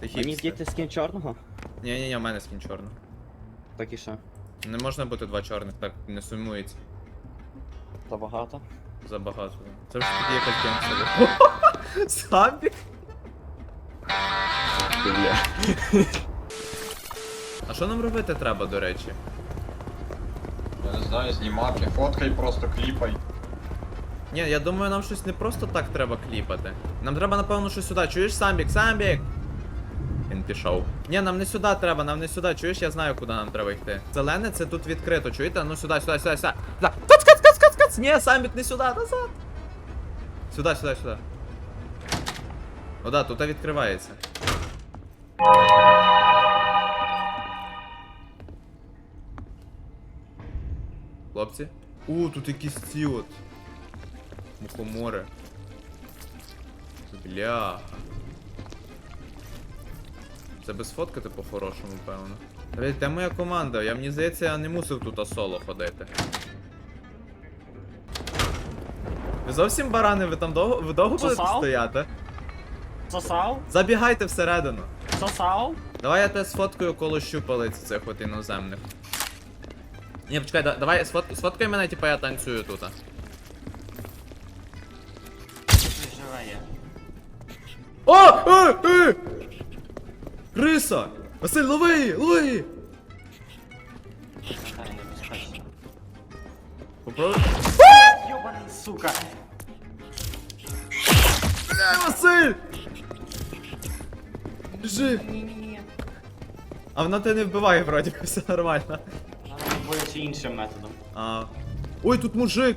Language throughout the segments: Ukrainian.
Ти Мені хіпстер. вдіти скін чорного? Ні, ні, ні, в мене скін чорний. Так і що? Не можна бути два чорних, так не сумується. Забагато. Забагато. Це ж тоді якась. Самбік? Бля. А що нам робити треба, до речі? Я не знаю, знімати, фоткай просто кліпай. Ні, я думаю, нам щось не просто так треба кліпати. Нам треба, напевно, щось сюди. Чуєш, Самбік, Самбік! Пішов. Ні, нам не сюди треба, нам не сюди. Чуєш, я знаю, куди нам треба йти. Зелене це тут відкрито, чуєте? Ну сюди, сюди, сюди, сюди. Кац, кац, кац, кац, кац! Ні, Самбік, не сюди, назад. Сюди, сюди, сюди. О, да, тут відкривається. Хлопці. У, тут якісь ці от. Мухомори. Бля. Це без фоткати по-хорошому, певно. Блять, де моя команда? Я мені здається, я не мусив тут соло ходити. Ви зовсім барани, ви там довго, ви довго будете стояти? Сосав? Забігайте всередину. Сосав? Давай я тебе сфоткаю коло щупалець цих от іноземних. Ні, почекай, да- давай сфот, сфоткай мене, типа я танцюю тут. Живе є. О! Е! Е! Криса! Василь, лови! її, Лови! її! Попробуй. Йобаний, сука! Бля, Василь! Біжи! Ні-ні-ні. А вона тебе не вбиває, вроді, все нормально. Треба боюся іншим методом. А. Ой, тут мужик!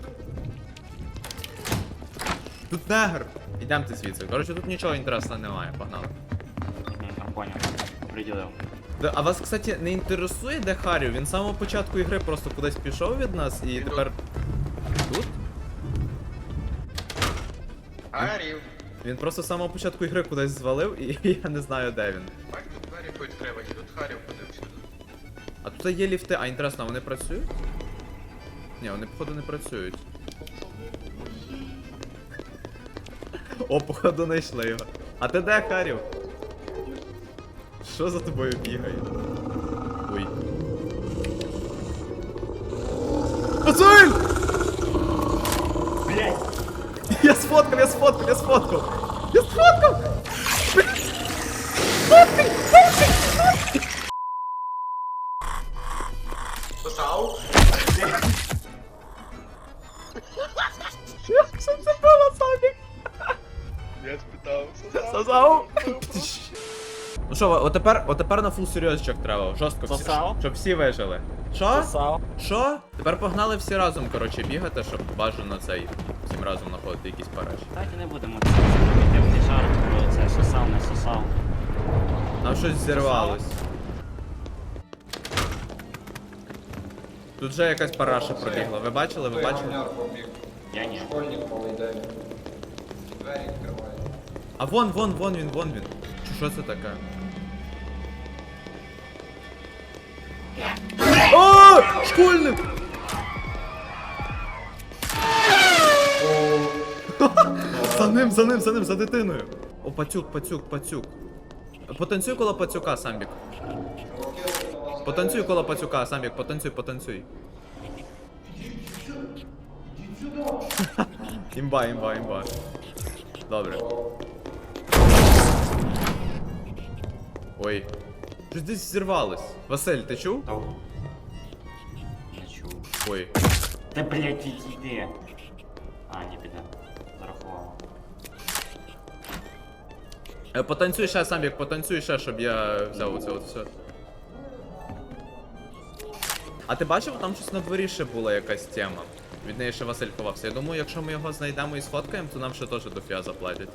Тут негр! Ідемте звідси. Коротше, тут нічого інтересного немає, погнали. Мгм, Поняв. Приділив. Да, А вас, кстати, не інтересує, де Харю? Він з самого початку ігри просто кудись пішов від нас і тепер. Тут? Арів. Він просто з самого початку ігри кудись звалив і я не знаю де він. Бать, тут двері відкривані, тут Харів подивився. А тут є ліфти, а інтересно, вони працюють? Ні, вони походу не працюють. О, походу знайшли його. А ти де, Харів? Що за тобою бігає? Ой. Василь! Блять! Я сфоткав, я сфоткав, я сфоткав! Я сфоткав! Сосав? Що це було, Самік? Я спитав. Сосав! Що, отепер, отепер на фул серйозчик треба, жорстко всі, щоб всі вижили. Що? Сосав? Що? Тепер погнали всі разом, коротше, бігати, щоб бажано цей всім разом знаходити якісь параші. Давайте не будемо це робити жарт про це сосав, не сосав. Нам щось зірвалось. Тут вже якась параша пробігла. Ви бачили? Ви бачили? Я ні. Школьник малий день. Двері відкриває. А вон, вон, вон він, вон він. Чи що це таке? Школьник! За ним, за ним, за ним, за дитиною. О, пацюк, пацюк, пацюк. Потанцюй коло пацюка, Самбік. Потанцюй коло пацюка, Самбік, потанцюй, потанцюй. Імба, імба, імба. Добре. Ой. Щось десь зірвалось. Василь, ти чув? Ой. Та блять, відійди. А, не піде. Зарахував. Е, Потанцюй ще, Самбік, потанцюй ще, щоб я взяв оце от все. А ти бачив, там щось на дворі ще була якась тема. Від неї ще Василь ховався. Я думаю, якщо ми його знайдемо і сфоткаємо, то нам ще теж дофіга заплатять.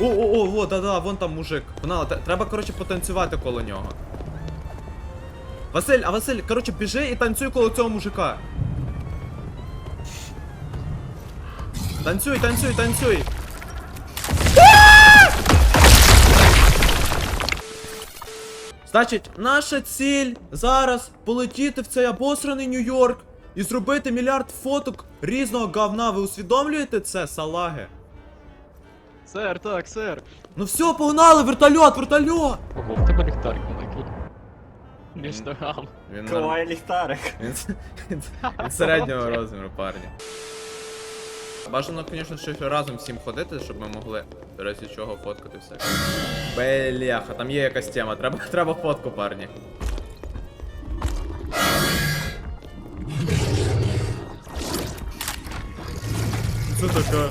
О, о, о, о, да-да, вон там мужик. Погнали, те- треба, коротше, потанцювати коло нього. Василь, а Василь, коротше, біжи і танцюй коло цього мужика. Танцюй, танцюй, танцюй. Значить, наша ціль зараз полетіти в цей обосраний Нью-Йорк і зробити мільярд фоток різного говна. Ви усвідомлюєте це, салаги? Сер, так, сер. Ну все, погнали, вертольот, вертольот! Ого, в тебе ліхтарик. Між ногами. Він, норм- ліхтарик. він, він, він середнього розміру, парні. Бажано, звісно, ще разом всім ходити, щоб ми могли, до речі, чого фоткати все. Бляха, там є якась тема, треба, треба фотку, парні. Це таке?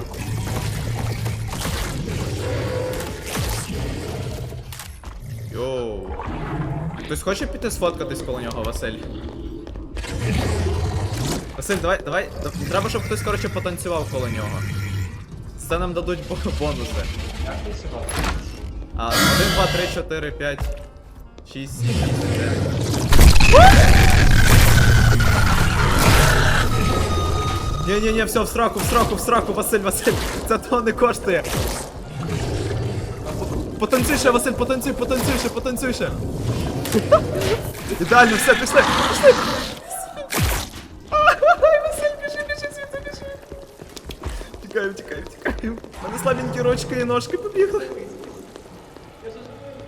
Хтось хоче піти сфоткатись коло нього, Василь? Василь, давай, давай. Треба, щоб хтось, коротше, потанцював коло нього. Це нам дадуть бо- бонуси. А, 1, 2, 3, 4, 5, 6, 7, 8, 9. Ні-ні-ні, все, в сраку, в сраку, в сраку, Василь, Василь, це того не коштує. Потанцюй ще, Василь, потанцюй, потанцюй ще, потанцюй ще. Ідеально, все, пішли, пішли. Ай, Василь, біжи, біжи, звідси, біжи. Тікаємо, тікаємо, тікаємо. У мене слабенькі ручки і ножки побігли.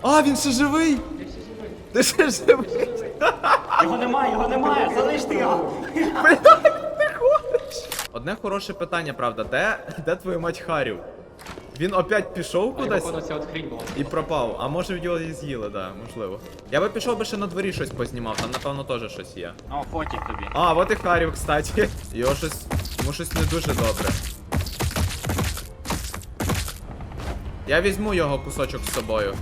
А, він ще живий! Ти ще живий? Його немає, його немає, залиште його. Одне хороше питання, правда, де, де твою мать Харів? Він опять пішов кудись походу ця от хрінь була. і пропав, а може його і з'їли, да, можливо. Я би пішов би ще на дворі щось познімав, там напевно теж щось є. О, фотик тобі. А, от і Харів, кстати. Його щось. Йому щось не дуже добре. Я візьму його кусочок з собою.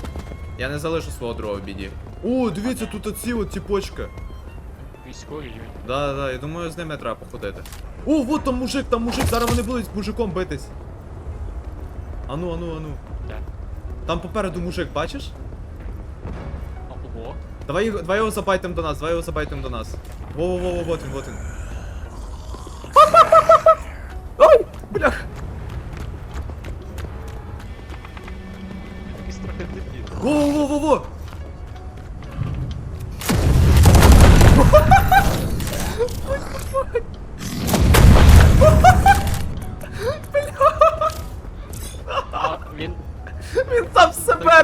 Я не залишу свого друга в біді. О, дивіться, тут оці от ціпочка. Військові. Да, да, да, я думаю, з ними треба походити. О, вот там мужик, там мужик, зараз вони будуть з мужиком битись. Ану, ану, ану. Де? Там попереду мужик, бачиш? Ого. Давай, його- давай його забайтим до нас, давай його забайтим до нас. Во-во-во, вот він, вот він.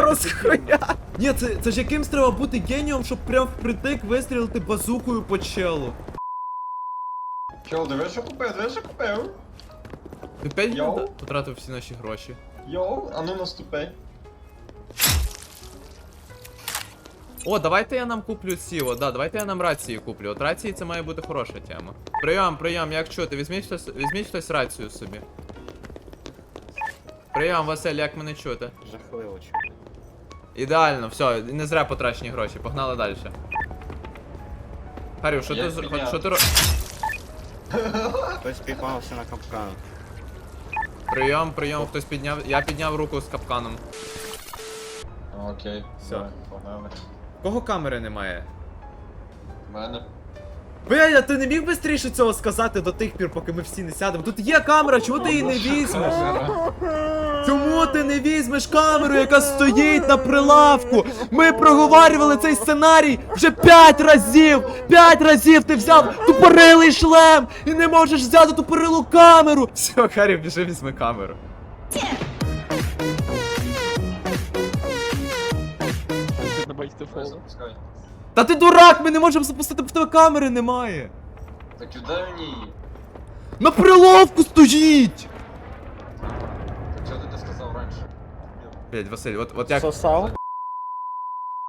Розхуя. Ні, це, це ж якимсь треба бути генієм, щоб прям впритик вистрілити базукою по челу. Чел, диви, що купив, диви, що купив. Ти п'ять Йоу. гривень потратив всі наші гроші. Йоу, а ну наступай. О, давайте я нам куплю ці, о, да, давайте я нам рації куплю. От рації це має бути хороша тема. Прийом, прийом, як чути, візьміть хтось, візьміть хтось рацію собі. Прийом, Василь, як мене чути? Жахливо чу. Ідеально, все, не зря потрачені гроші, погнали далі. Харю, що ти з- що ти ро... Хтось піймався на капкан. Прийом, прийом, хтось підняв. Я підняв руку з капканом. Окей, давай, погнали. Кого камери немає? Мене. Бля, ти не міг швидше цього сказати до тих пір, поки ми всі не сядемо. Тут є камера, чого ти її не візьмеш? Чому ти не візьмеш камеру, яка стоїть на прилавку? Ми проговорювали цей сценарій вже п'ять разів! П'ять разів ти взяв тупорилий шлем і не можеш взяти тупорилу камеру! Все, Харі, біжи візьми камеру. Та ти дурак, ми не можемо запустити, в тебе камери немає! Так і дай мені її. На прилавку стоїть! Так що ти не сказав раніше? Блять, Василь, от, от як. Сосав?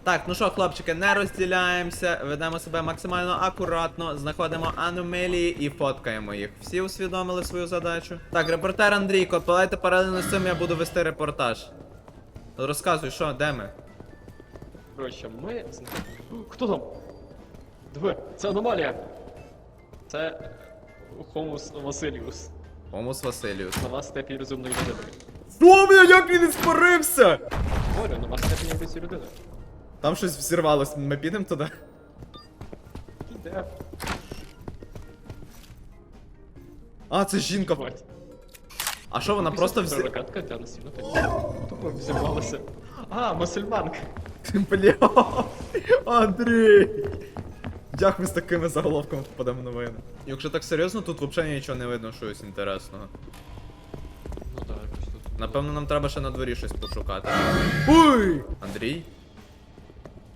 Так, ну що, хлопчики, не розділяємося, ведемо себе максимально акуратно, знаходимо аномалії і фоткаємо їх. Всі усвідомили свою задачу. Так, репортер Андрійко, давайте паралельно з цим я буду вести репортаж. Розказуй, що, де ми? Коротше, ми... Хто там? Диви, це аномалія. Це... Хомус Василіус. Хомус Василіус. Нова степінь розумної людини. Бля, як він іспарився? Говорю, нова степінь амбіції людини. Там щось взірвалось, ми підемо туди. Іде. А, це жінка. Бать. А що вона просто взір... Пророкатка для насильно так. Тупо взірвалася. А, мусульманка. Бля, Андрій! Як ми з такими заголовками попадемо в новини? Якщо так серйозно, тут взагалі нічого не видно щось інтересного. Ну так, якось тут Напевно, нам треба ще на дворі щось пошукати. Ой! Андрій?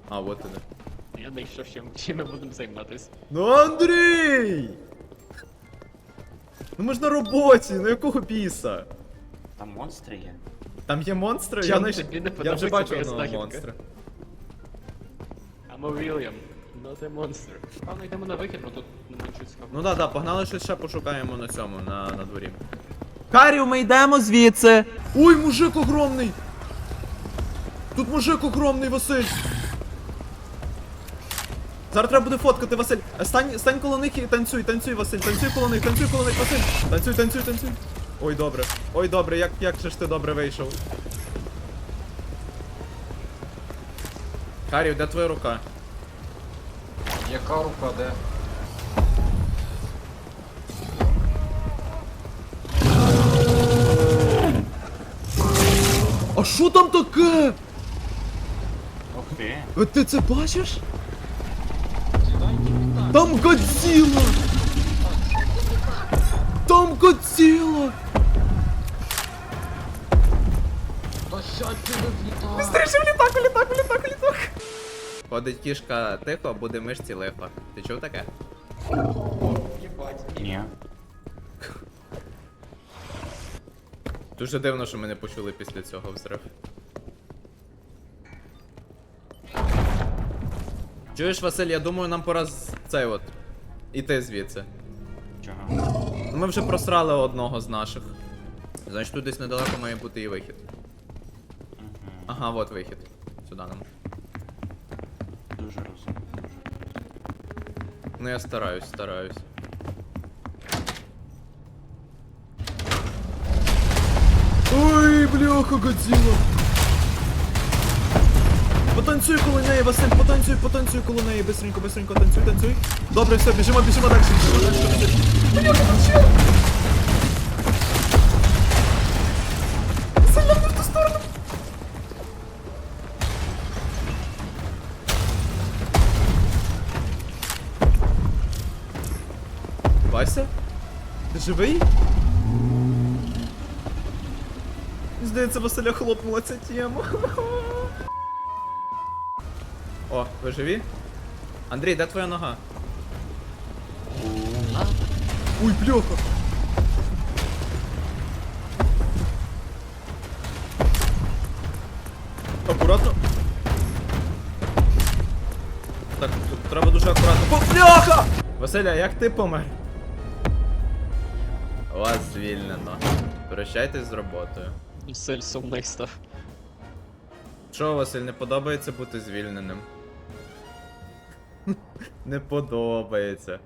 А, от іде. Я знайшов, чим, чим ми будемо займатися. Ну Андрій! Ну ми ж на роботі, ну якого біса? Там монстри є. Там є монстри? Чим я, тобі не я вже подобається бачу моя одного знахідка? монстра. I'm a William, not a monster. Певно, йдемо на вихід, бо тут нема чого цікавого. Ну да, да, погнали щось ще пошукаємо на цьому, на, на дворі. Карів, ми йдемо звідси! Ой, мужик огромний! Тут мужик огромний, Василь! Зараз треба буде фоткати, Василь. Е, Стань, стань коло них і танцюй, танцюй, Василь, танцюй коло них, танцюй коло них, Василь! Танцюй, танцюй, танцюй. Ой, добре. Ой, добре, як, як же ж ти добре вийшов. Карів, де твоя рука? Яка рука де? А що там таке? Ух ти. Е, Ти це бачиш? Там Годзилла! Там Годзилла! Та сядьте ви в літак. Стріше в літак, літак! Ходить кішка тихо, буде мишці лихо. Ти чув таке? Єбать. Ні. Дуже дивно, що ми не почули після цього взрив. Чуєш, Василь, я думаю, нам пора з цей от. Іти звідси. Чого? Ми вже просрали одного з наших. Значить, тут десь недалеко має бути і вихід. Ага, от вихід. Сюди нам. Дуже розумно. Дуже. Ну я стараюсь, стараюсь. Ой, бляха, Годзилла! Потанцюй коло неї, Василь, потанцюй, потанцюй коло неї, бистренько, бистренько, танцюй, танцюй. Добре, все, біжимо, біжимо далі, біжимо далі. Бляха, танцюй! Вася? Ти живий? Здається, Василя хлопнула ця тема. О, ви живі? Андрій, де твоя нога? Ой, бляха! Акуратно. Так, тут треба дуже акуратно. О, бляха! Василя, як ти помер? Вас звільнено. Прощайтесь з роботою. Василь сумний став. Що, Василь, не подобається бути звільненим? не подобається.